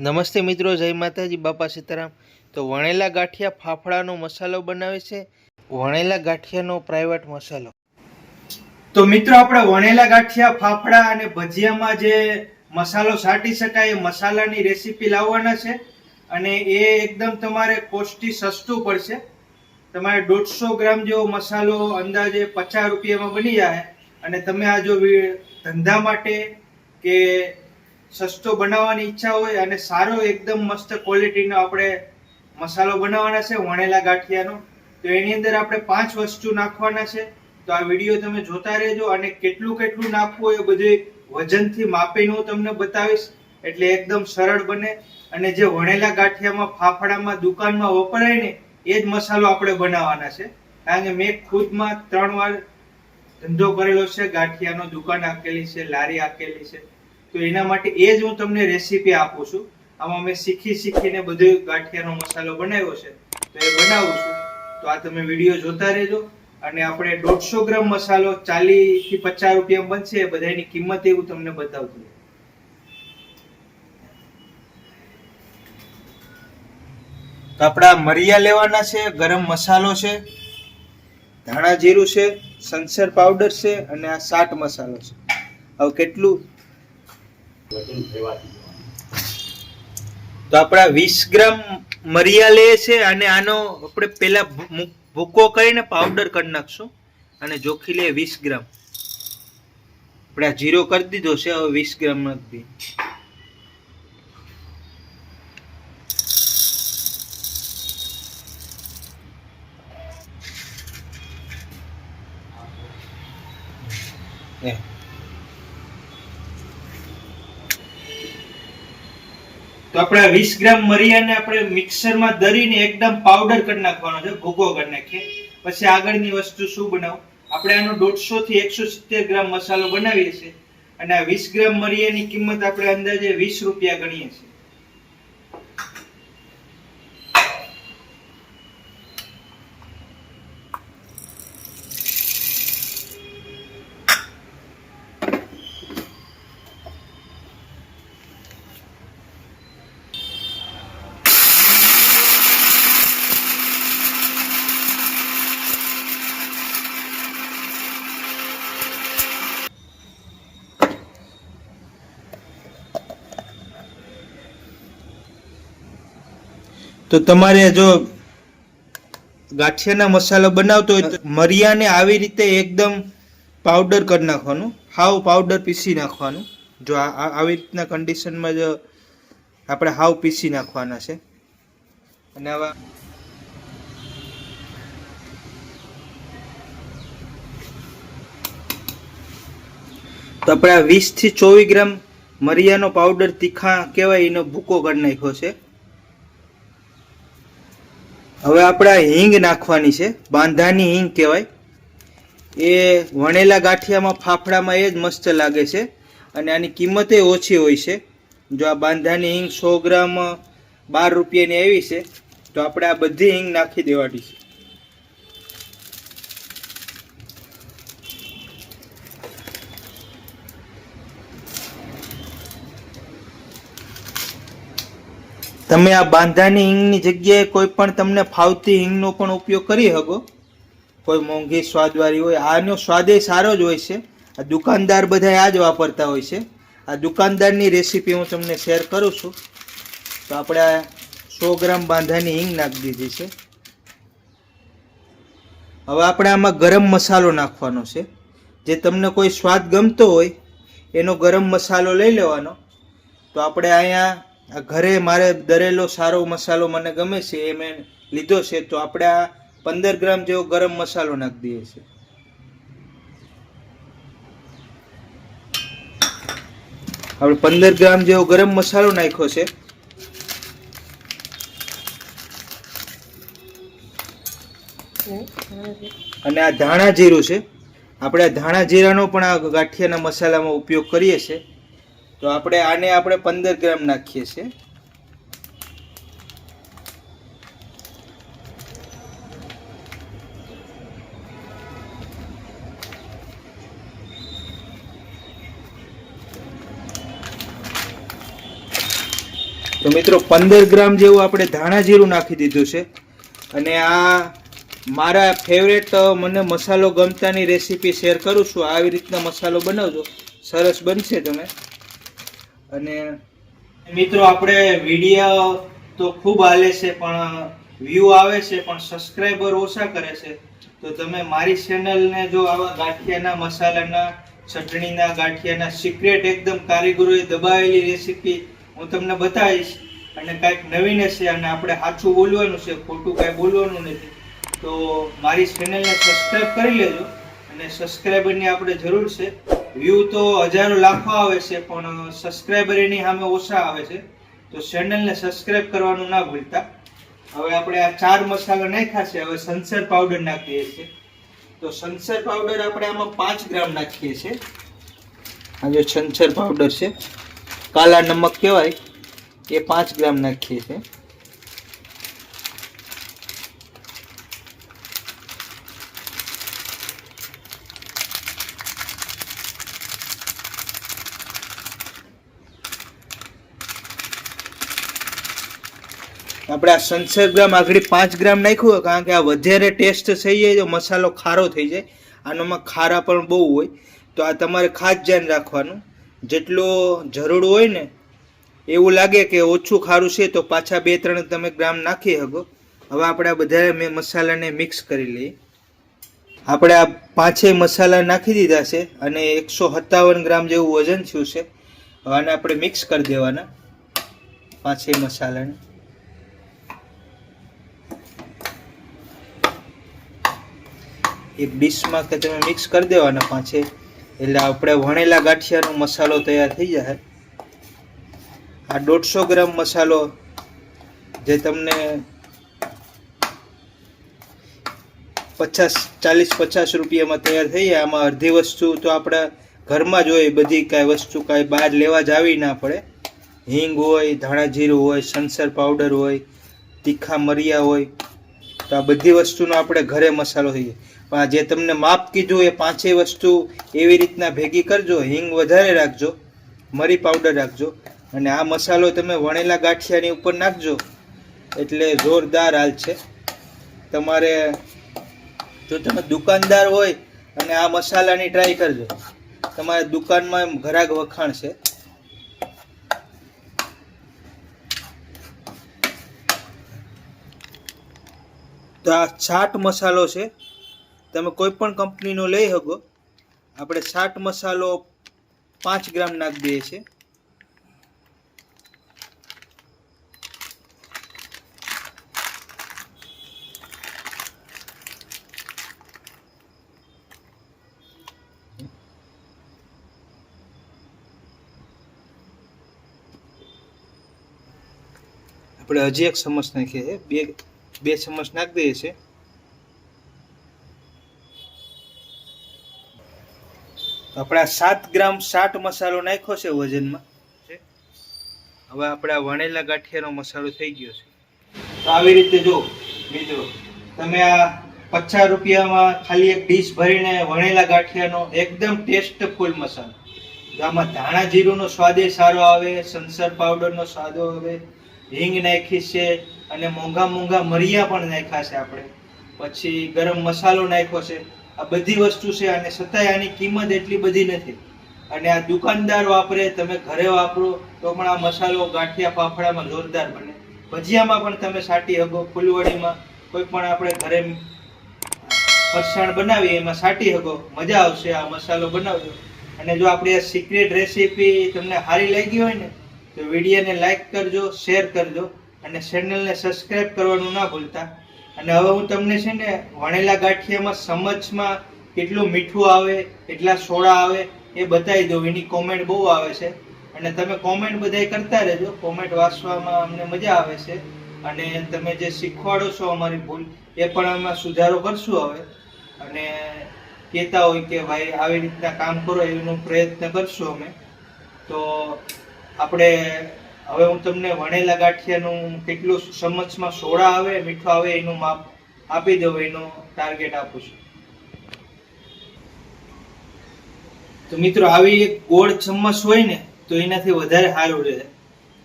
નમસ્તે મિત્રો, જય માતાજી, બાપા સીતારામ. તો વણેલા ગાંઠિયા ફાફડાનો મસાલો બનાવે છે. વણેલા ગાંઠિયાનો પ્રાઇવેટ મસાલો. તો મિત્રો, આપણે વણેલા ગાંઠિયા, ફાફડા અને ભજીયામાં જે મસાલો સાટી શકાય એ મસાલાની રેસીપી લાવવાના છે. અને એ એકદમ તમારે કોસ્ટી સસ્તું પડશે. તમારે દોઢસો ગ્રામ જેવો મસાલો અંદાજે પચાસ રૂપિયામાં બની જાય. અને તમે આ જો ધંધા માટે કે સસ્તો બનાવવાની ઈચ્છા હોય અને સારો એકદમ મસ્ત ક્વોલિટીનો આપણે મસાલો બનાવવાના છે, વણેલા ગાંઠિયાનો. તો એની અંદર આપણે પાંચ વસ્તુ નાખવાના છે. તો આ વીડિયો તમે જોતા રહેજો અને કેટલું કેટલું નાખવું એ બધું વજનથી માપીને હું તમને બતાવીશ. એટલે એકદમ સરળ બને. અને જે વણેલા ગાંઠિયામાં, ફાફડામાં, દુકાનમાં વપરાય ને, એ જ મસાલો આપણે બનાવવાના છે. કારણ કે મેં ખુદમાં ત્રણ વાર ધંધો કરેલો છે, ગાંઠિયાનો દુકાન આપેલી છે, લારી આપેલી છે. તો એના માટે એ જ હું તમને રેસીપી આપું છું. આમાં મેં શીખી શીખીને બધો ગાંઠિયાનો મસાલો બનાવ્યો છે. તો એ બનાવું છું. તો આ તમે વીડિયો જોતા રહેજો. અને આપણે દોઢસો ગ્રામ મસાલો ચાલીસથી પચાસ રૂપિયા બનશે. બધાની કિંમત એવું તમને બતાવતું આપણા મરિયા લેવાના છે, ગરમ મસાલો છે, ધાણા જીરું છે, સંસર પાવડર છે અને આ સાટ મસાલો છે. હવે કેટલું તો આપણા વીસ ગ્રામ મરિયા લે છે અને આનો આપણે ભૂ- ભૂકો કરીને પાવડર કરી નાખશું અને જોખી લે વીસ ગ્રામ. આપણે જીરો કરી દીધો છે, હવે વીસ ગ્રામ નાખી તો આપણે વીસ ગ્રામ મરિયાને આપણે મિક્સરમાં દરીને એકદમ પાવડર કરી નાખવાનો છે ભૂકો કરી નાખીએ. પછી આગળની વસ્તુ શું બનાવું? આપણે આનો દોઢસો થી એકસો સિત્તેર ગ્રામ મસાલો બનાવીએ છીએ. અને આ વીસ ગ્રામ મરિયાની કિંમત આપણે અંદાજે વીસ રૂપિયા ગણીએ છીએ. તો તમારે જો ગાંઠિયાના મસાલો બનાવતો હોય તો મરિયાને આવી રીતે એકદમ પાવડર કરી નાખવાનું. હાવ પાવડર પીસી નાખવાનું. જો આવી રીતના કન્ડિશનમાં જો આપણે હાવ પીસી નાખવાના છે. અને આવા તો આપણે આ વીસથી ચોવીસ ગ્રામ મરિયાનો પાવડર તીખા કહેવાય એનો ભૂકો કરી નાખ્યો છે. હવે આપણે આ હિંગ નાખવાની છે, બાંધાની હિંગ કહેવાય. એ વણેલા ગાંઠિયામાં, ફાફડામાં એ જ મસ્ત લાગે છે અને આની કિંમતે ઓછી હોય છે. જો આ બાંધાની હિંગ સો ગ્રામ, બાર રૂપિયાની આવી છે, તો આપણે આ બધી હિંગ નાખી દેવાની છે. તમે આ બાંધાની હિંગની જગ્યાએ કોઈ પણ તમને ફાવતી હિંગનો પણ ઉપયોગ કરી શકો. કોઈ મોંઘી સ્વાદવાળી હોય, આનો સ્વાદે સારો જ હોય છે. આ દુકાનદાર બધા આ જ વાપરતા હોય છે. આ દુકાનદારની રેસીપી હું તમને શેર કરું છું. તો આપણે આ સો ગ્રામ બાંધાની હિંગ નાખી દીધી છે. હવે આપણે આમાં ગરમ મસાલો નાખવાનો છે. જે તમને કોઈ સ્વાદ ગમતો હોય, એનો ગરમ મસાલો લઈ લેવાનો. તો આપણે અહીંયા ઘરે મારે દરેલો સારો મસાલો મને ગમે છે એ મેં લીધો છે, તો આપણે આ પંદર ગ્રામ જેવો ગરમ મસાલો નાખી દઈએ છીએ આપણે પંદર ગ્રામ જેવો ગરમ મસાલો નાખ્યો છે. અને આ ધાણા જીરું છે. આપણે આ ધાણા જીરાનો પણ આ ગાંઠિયાના મસાલામાં ઉપયોગ કરીએ છીએ. તો આપણે આને આપણે પંદર ગ્રામ નાખીએ છીએ. તો મિત્રો પંદર ગ્રામ જેવું આપણે ધાણા જીરું નાખી દીધું છે. અને આ મારા ફેવરેટ મને મસાલો ગમતાની રેસીપી શેર કરું છું. આવી રીતના મસાલો બનાવજો. સરસ બનશે તમે. અને મિત્રો, આપણે વીડિયો તો ખૂબ હાલે છે, પણ વ્યૂ આવે છે, પણ સબસ્ક્રાઈબર ઓછા કરે છે. તો તમે મારી ચેનલને જો આવા ગાંઠિયાના મસાલાના, ચટણીના ગાંઠિયાના સિક્રેટ એકદમ કારીગરોએ દબાવેલી રેસીપી હું તમને બતાવીશ. અને કાંઈક નવીન હશે અને આપણે સાચું બોલવાનું છે, ખોટું કાંઈ બોલવાનું નથી. તો મારી ચેનલને સબસ્ક્રાઈબ કરી લેજો અને સબસ્ક્રાઈબરની આપણે જરૂર છે. વ્યૂ તો હજારો લાખો આવે છે, પણ સબસ્ક્રાઈબર એની સામે ઓછા આવે છે. તો ચેનલને સબસ્ક્રાઈબ કરવાનું ના ભૂલતા. હવે આપણે આ ચાર મસાલા નાખ્યા છે, હવે સનસર પાવડર નાખીએ છીએ. તો સનસર પાવડર આપણે આમાં પાંચ ગ્રામ નાખીએ છીએ. આ જો સનસર પાવડર છે, કાલા નમક કહેવાય, એ પાંચ ગ્રામ નાખીએ છીએ. આપણે આ સંસર ગ્રામ આગળ પાંચ ગ્રામ નાખ્યું હોય, કારણ કે આ વધારે ટેસ્ટ થઈ જાય તો મસાલો ખારો થઈ જાય. આનામાં ખારા પણ બહુ હોય. તો આ તમારે ખાસ ધ્યાન રાખવાનું. જેટલો જરૂર હોય ને, એવું લાગે કે ઓછું ખારું છે તો પાછા બે ત્રણ તમે ગ્રામ નાખી શકો. હવે આપણે આ બધા મેં મસાલાને મિક્સ કરી લઈએ. આપણે આ પાંચેય મસાલા નાખી દીધા છે અને એકસો સત્તાવન ગ્રામ જેવું વજન થયું છે. હવે આને આપણે મિક્સ કરી દેવાના પાંચેય મસાલાને. એક ડીશમાં કે તમે મિક્સ કરી દેવાના પાંચે. એટલે આપણે વણેલા ગાંઠિયાનો મસાલો તૈયાર થઈ જાય. આ દોઢસો ગ્રામ મસાલો જે તમને પચાસ, ચાલીસ, પચાસ રૂપિયામાં તૈયાર થઈ જાય. આમાં અડધી વસ્તુ તો આપણા ઘરમાં જ હોય, બધી કાંઈ વસ્તુ કાંઈ બહાર લેવા જ આવી ના પડે. હિંગ હોય, ધાણા જીરું હોય, સંસર પાવડર હોય, તીખા મરિયા હોય, તો આ બધી વસ્તુનો આપણે ઘરે મસાલો થઈ જાય. જે તમને માપ કીધું એ પાંચેય વસ્તુ એવી રીતના ભેગી કરજો, હિંગ વધારે રાખજો, મરી પાવડર રાખજો અને આ મસાલો તમે વણેલા ગાંઠિયાની ઉપર નાખજો. એટલે જોરદાર હાલ છે. તમારે જો તમે દુકાનદાર હોય અને આ મસાલાની ટ્રાય કરજો. તમારે દુકાનમાં એમ ઘરાક વખાણ છે. તો આ ચાટ મસાલો છે. તમે કોઈ પણ કંપનીનો લઈ શકો. આપણે ચાટ મસાલો પાંચ ગ્રામ નાખી દઈએ છીએ. આપણે હજી એક ચમચ નાખીએ છીએ. બે બે ચમચ નાખી દઈએ છીએ. આપણે સાત ગ્રામ સાટ મસાલો નાખ્યો છે વજનમાં. હવે આપણે વણેલા ગાંઠિયાનો મસાલો થઈ ગયો છે. તો આવી રીતે જો મિત્રો તમે આ પચાસ રૂપિયામાં ખાલી એક ડીશ ભરીને વણેલા ગાંઠિયાનો એકદમ ટેસ્ટફુલ મસાલો. આમાં ધાણા જીરુંનો સ્વાદ એ સારો આવે સંસર પાવડરનો સ્વાદ આવે હિંગ નાખી છે અને મોંઘા મોંઘા મરિયા પણ નાખ્યા છે આપણે. પછી ગરમ મસાલો નાખ્યો છે. આ બધી વસ્તુ છે અને છતાંય આની કિંમત એટલી બધી નથી. અને આ દુકાનદાર વાપરે, તમે ઘરે વાપરો, તો પણ આ મસાલો ગાંઠિયા ફાફડામાં જોરદાર બને. ભજીયામાં પણ તમે સાટી હગો ફૂલવડીમાં કોઈ પણ આપણે ઘરે ફરસાણ બનાવીએ, એમાં સાટી હગો મજા આવશે આ મસાલો બનાવજો. અને જો આપણી આ સિક્રેટ રેસીપી તમને સારી લાગી હોય ને, તો વિડીયોને લાઇક કરજો શેર કરજો, અને ચેનલને સબસ્ક્રાઇબ કરવાનું ના ભૂલતા. અને હવે હું તમને છે ને વણેલા ગાંઠિયામાં સમજમાં કેટલું મીઠું આવે, કેટલા સોડા આવે, એ બતાવી દઉં. એની કોમેન્ટ બહુ આવે છે. અને તમે કોમેન્ટ બધાય કરતા રહેજો. કોમેન્ટ વાંચવામાં અમને મજા આવે છે. અને તમે જે શીખવાડો છો અમારી ભૂલ, એ પણ અમે સુધારો કરશું હવે. અને કહેતા હોય કે ભાઈ આવી રીતના કામ કરો, એનો પ્રયત્ન કરશું અમે. તો આપણે હવે હું તમને વણેલા ગાંઠિયાનું કેટલું ચમચમાં સોડા આવે, મીઠું આવે, એનું માપ આપી દઉં, એનો ટાર્ગેટ આપું છું. તો મિત્રો, આવી એક ગોળ ચમચ હોય ને, તો એનાથી વધારે સારું રહે.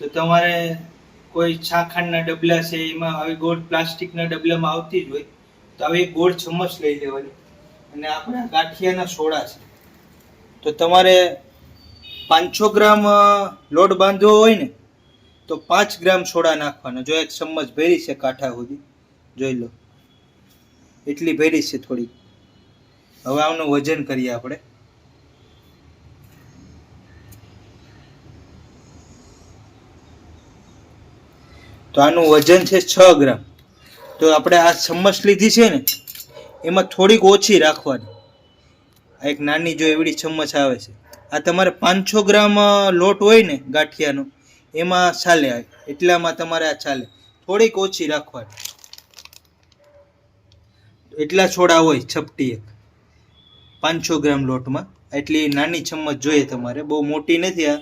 તો તમારે કોઈ છાખાંડના ડબલા છે, એમાં આવી ગોળ પ્લાસ્ટિકના ડબલામાં આવતી જ હોય, તો આવી ગોળ ચમચ લઈ લેવાની. અને આપણા ગાંઠિયાના સોડા છે. તો તમારે પાંચસો ગ્રામ લોટ બાંધવો હોય ને તો પાંચ ગ્રામ સોડા નાખવાના. જો એક ચમચ ભેરી છે કાંઠા સુધી, જોઈ લો. એટલી ભેરી છે થોડી હવે આનું વજન કરીએ આપણે. તો આનું વજન છે છ ગ્રામ. તો આપણે આ ચમ્મચ લીધી છે ને, એમાં થોડીક ઓછી રાખવાની. આ એક નાની જો એવડી ચમ્મચ આવે છે. આ તમારે પાંચસો ગ્રામ લોટ હોય ને ગાંઠિયાનો એમાં ચાલે. એટલામાં તમારે આ ચાલે થોડીક ઓછી રાખવાની. એટલા છોડા હોય છપટી એક. પાંચસો ગ્રામ લોટમાં. એટલી નાની ચમ્મચ જોઈએ તમારે. બહુ મોટી નથી આ.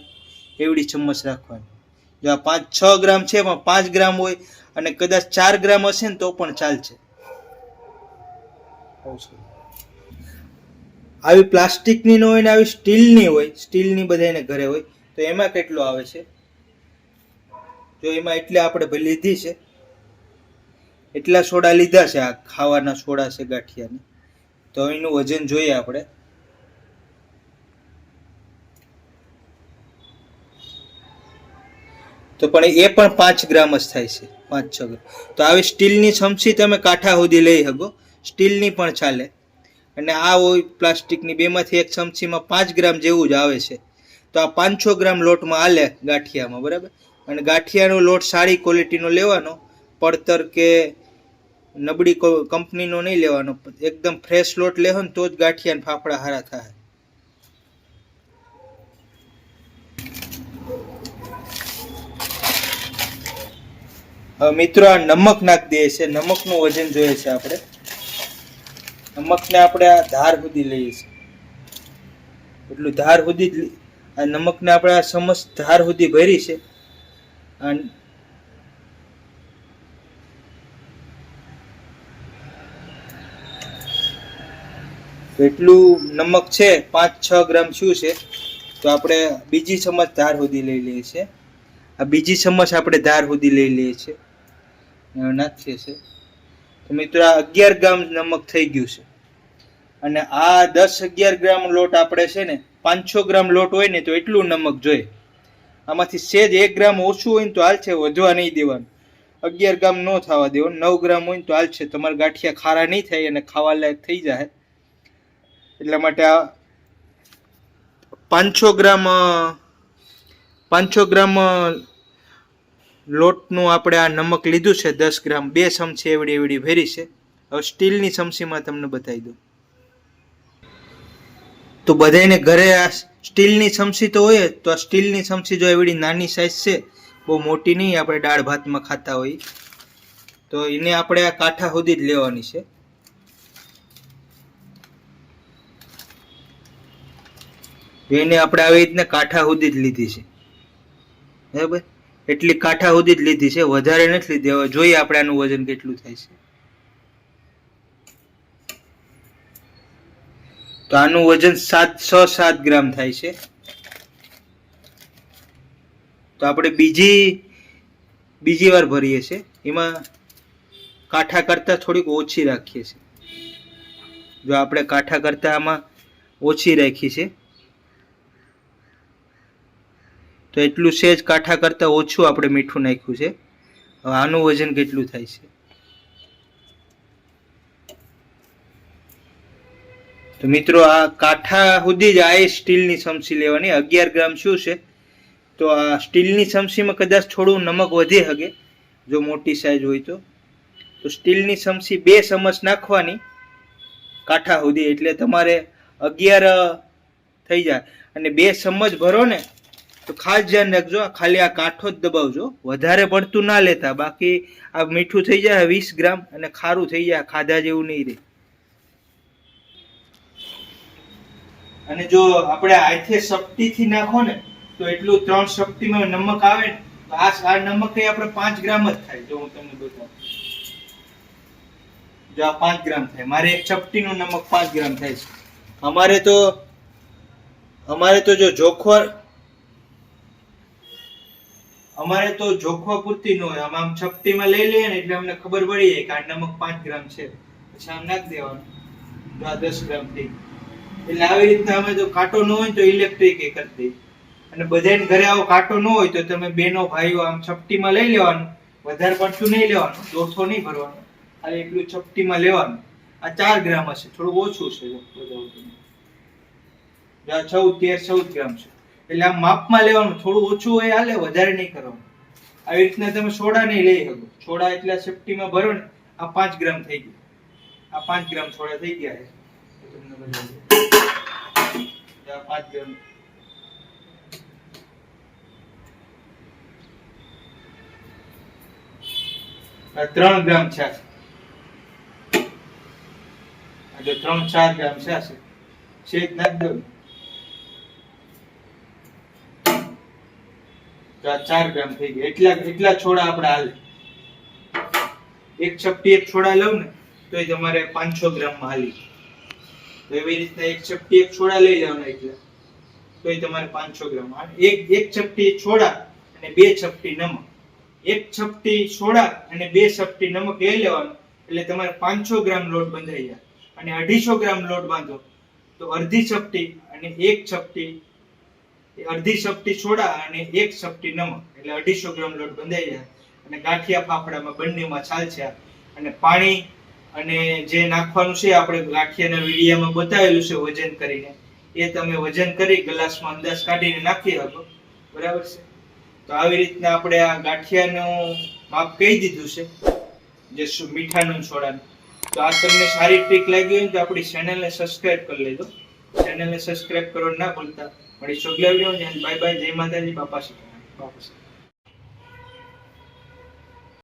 એવડી ચમ્મચ રાખવાની. જો આ પાંચ, છ ગ્રામ છે, એમાં પાંચ ગ્રામ હોય અને કદાચ ચાર ગ્રામ હશે ને તો પણ ચાલશે. આવી પ્લાસ્ટિકની ન હોય ને આવી સ્ટીલની હોય, સ્ટીલની બધાને ઘરે હોય, તો એમાં કેટલો આવે છે? જો એમાં એટલે આપણે ભાઈ લીધી છે. એટલા સોડા લીધા છે, આ ખાવાના સોડા છે ગાંઠિયાને. તો એનું વજન જોઈએ આપણે. તો પણ એ પણ પાંચ ગ્રામ જ થાય છે, પાંચ છ ગ્રામ. તો આવી સ્ટીલની ચમચી તમે કાંઠા સુધી લઈ શકો. સ્ટીલની પણ ચાલે. અને આ હોય પ્લાસ્ટિકની બેમાંથી એક ચમચીમાં પાંચ ગ્રામ જેવું જ આવે છે. તો આ પાંચસો ગ્રામ લોટમાં આલે ગાંઠિયામાં, બરાબર? અને ગાંઠિયાનો લોટ સારી ક્વોલિટીનો લેવાનો, પડતર કે નબળી કંપનીનો નહીં લેવાનો. એકદમ ફ્રેશ લોટ લેવો ને તો જ ગાંઠિયા ફાફડા હારા થાય. હવે મિત્રો, આ નમક નાખી દઈએ છે નમકનું વજન જોઈએ છે આપણે. નમકને આપણે આ ધાર સુધી લઈએ છીએ. એટલું ધાર સુધી જ આ નમકને આપણે આ સમસ્ત ધાર સુધી ભરી છે. તો એટલું નમક છે, પાંચ, છ ગ્રામ શું છે? તો આપણે બીજી ચમચ ધાર સુધી લઈ લઈએ છીએ. આ બીજી ચમચ આપણે ધાર સુધી લઈ લઈએ છીએ. નાખીએ છીએ તો મિત્રો, આ અગિયાર ગ્રામ નમક થઈ ગયું છે. અને આ દસ, અગિયાર ગ્રામ લોટ આપણે છે ને પાંચસો ગ્રામ લોટ હોય ને તો એટલું નમક જોઈએ. આમાંથી સેજ એક ગ્રામ ઓછું હોય ને તો હાલશે વધવા નહીં દેવાનું. અગિયાર ગ્રામ ન થવા દેવાનું, નવ ગ્રામ હોય ને તો હાલશે તમારા ગાંઠિયા ખારા નહીં થાય અને ખાવા લાયક થઈ જાય. એટલા માટે આ પાંચસો ગ્રામ પાંચસો ગ્રામ લોટનું આપણે આ નમક લીધું છે, દસ ગ્રામ. બે ચમચી એવડી એવડી ભેરી છે. હવે સ્ટીલની ચમચીમાં તમને બતાવી દઉં. તો બધાને ઘરે આ સ્ટીલની ચમચી તો હોય તો આ સ્ટીલની ચમચી જો એવડી નાની સાઇઝ છે, બહુ મોટી નહીં, આપણે દાળ ભાતમાં ખાતા હોઈએ. તો એને આપણે આ કાંઠા સુધી જ લેવાની છે. એને આપણે આવી રીતના કાંઠા સુધી જ લીધી છે. બરાબર? એટલી કાંઠા સુધી જ લીધી છે, વધારે નથી લીધી. હવે જોઈએ આપણે આનું વજન કેટલું થાય છે. તો આનું વજન સાત છ સાત ગ્રામ થાય છે. તો આપણે બીજી બીજી વાર ભરીએ છીએ. એમાં કાંઠા કરતાં થોડીક ઓછી રાખીએ છીએ. જો આપણે કાંઠા કરતાં આમાં ઓછી રાખી છે, તો એટલું સેજ કાંઠા કરતાં ઓછું આપણે મીઠું નાખ્યું છે. હવે આનું વજન કેટલું થાય છે? તો મિત્રો, આ કાંઠા સુધી જ આ સ્ટીલની ચમચી લેવાની. અગિયાર ગ્રામ શું છે? તો આ સ્ટીલની ચમચીમાં કદાચ થોડું નમક વધી શકે જો મોટી સાઈઝ હોય તો. તો સ્ટીલની ચમચી બે ચમચ નાખવાની કાંઠા સુધી, એટલે તમારે અગિયાર થઈ જાય. અને બે ચમચ ભરો ને, તો ખાસ ધ્યાન રાખજો ખાલી આ કાંઠો જ દબાવજો. વધારે પડતું ના લેતા, બાકી આ મીઠું થઈ જાય વીસ ગ્રામ અને ખારું થઈ જાય, ખાધા જેવું નહીં રહે. અને જો આપણે આથે સપટીથી નાખો ને, તો એટલું ત્રણ સપટીમાં નમક આવે ને, તો આ નમક એ આપણે પાંચ ગ્રામ જ થાય, જો હું તમને બતાવું. જો આ પાંચ ગ્રામ થાય, મારે એક ચપટીનું નમક પાંચ ગ્રામ થાય છે. અમારે તો અમારે તો જો જોખવર અમારે તો જોખવા પૂરતી ન હોય, આમ આમ ચપટીમાં લઈ લઈએ ને, એટલે અમને ખબર પડી જાય કે આ નમક પાંચ ગ્રામ છે. પછી આમ નાખી દેવાનું. આ દસ ગ્રામ થઈ. એટલે આવી રીતના અમે જો કાંટો ન હોય તો ઇલેક્ટ્રિક એ દઈએ. અને બધાને ઘરે આવો કાંટો ન હોય તો તમે બેનો, ભાઈઓ આમ છપટીમાં લઈ લેવાનું. વધારે પડતું નહીં લેવાનું. દોઢસો નહીં ભરવાનું. ખાલી એટલું છપટીમાં લેવાનું. આ ચાર ગ્રામ હશે. થોડું ઓછું છે જો આ ચૌદ, તેર, ચૌદ ગ્રામ છે. એટલે આમ માપમાં લેવાનું. થોડું ઓછું હોય હાલે, વધારે નહીં કરવાનું. આવી રીતના તમે સોડા નહીં લઈ શકો. સોડા એટલા સેફટીમાં ભરો ને, આ પાંચ ગ્રામ થઈ ગયું. આ પાંચ ગ્રામ સોડા થઈ ગયા છે. તમને બતાવું. પાંચ ગ્રામ ત્રણ ગ્રામ છે. આ ત્રણ ચાર ગ્રામ છે, આ છે. શેક નાખી દઉં. તો આ ચાર ગ્રામ થઈ ગયા. એટલા એટલા છોડા આપણે હાલે. એક ચપટી એક છોડા લઉં ને, તો એ તમારે પાંચસો ગ્રામમાં હાલી તો એવી રીતના એક ચપટી એક છોડા લઈ લેવાના એટલે. તો એ તમારે પાંચસો ગ્રામ. એક એક ચપટી છોડા અને બે ચપટી નમક. એક ચપટી સોડા અને બે ચપટી નમક લઈ લેવાનું. એટલે તમારે પાંચસો ગ્રામ લોટ બંધાઈ જાય. અને અઢીસો ગ્રામ લોટ બાંધો. તો અડધી ચપટી અને એક ચપટી, અડધી ચપટી સોડા અને એક ચપટી નમક. એટલે અઢીસો ગ્રામ લોટ બંધાઈ જાય. અને ગાંઠિયા ફાફડામાં બંનેમાં છાલ છે. અને પાણી અને જે નાખવાનું છે આપણે ગાંઠિયાના વિડીયામાં બતાવેલું છે વજન કરીને. એ તમે વજન કરી ગ્લાસમાં અંદાજ કાઢીને નાખી શકો. બરાબર છે? તો આવી રીતના આપણે આ ગાંઠિયાનું માપ કહી દીધું છે, જે શું મીઠાનું છોડાનું. તો આ તમને સારી ટ્રીક લાગી હોય તો આપણી ચેનલને સબસ્ક્રાઇબ કરી લેજો. ચેનલને સબસ્ક્રાઇબ કરવાનું ના ભૂલતા. મળી ચોગલા વીડિયો બાય બાય. જય માતાજી. બાપા બાપા.